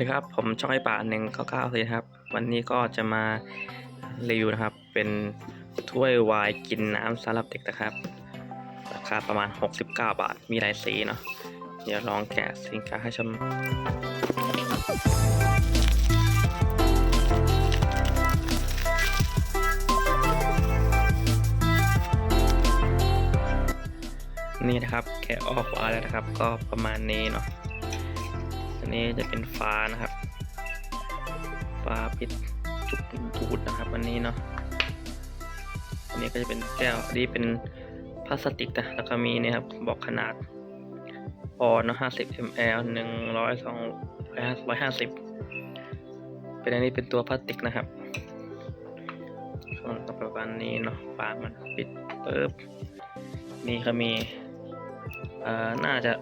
ดีครับ ผมช่องไอป่าหนึ่งเก้าเก้าสี่ครับ วันนี้ก็จะมารีวิวนะครับ เป็นถ้วยวน์กินน้ำสำหรับเด็กนะครับ ราคาประมาณ 69 บาท มีหลายสีเนาะ เดี๋ยวลองแกะสินค้าให้ชมนี่นะครับ แกะออกมาแล้วนะครับ ก็ประมาณนี้เนาะ นี้จะเป็นฟ้านะครับ ฟ้าปิดจุกดูดนะครับ อันนี้เนาะอันนี้ก็จะเป็นแก้วอันนี้เป็นพลาสติกนะแล้วก็มีเนี่ยครับบอกขนาดปอนด์เนอะ50 ml 100 200 150เป็นอันนี้เป็นตัวพลาสติกนะครับส่วนก็ประมาณนี้เนาะฝามันปิดปึ๊บนี่ก็มีอ่อน่าจะ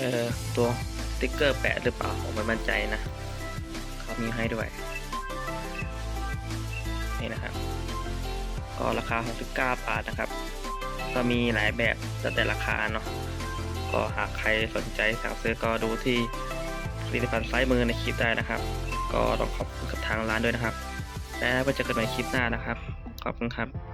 เออตัวติ๊กเกอร์แปะหรือเปล่าผมไม่มั่นใจนะเขามีให้ด้วย นี่นะครับ ก็ราคา 69 บาทนะครับ ก็มีหลายแบบแล้วแต่ราคาเนาะก็หากใครสนใจสั่งซื้อก็ดูที่ผลิตภัณฑ์ซ้ายมือในคลิปได้นะครับ ก็ต้องขอบคุณกับทางร้านด้วยนะครับ แล้วไว้เจอกันใหม่คลิปหน้านะครับ ขอบคุณครับ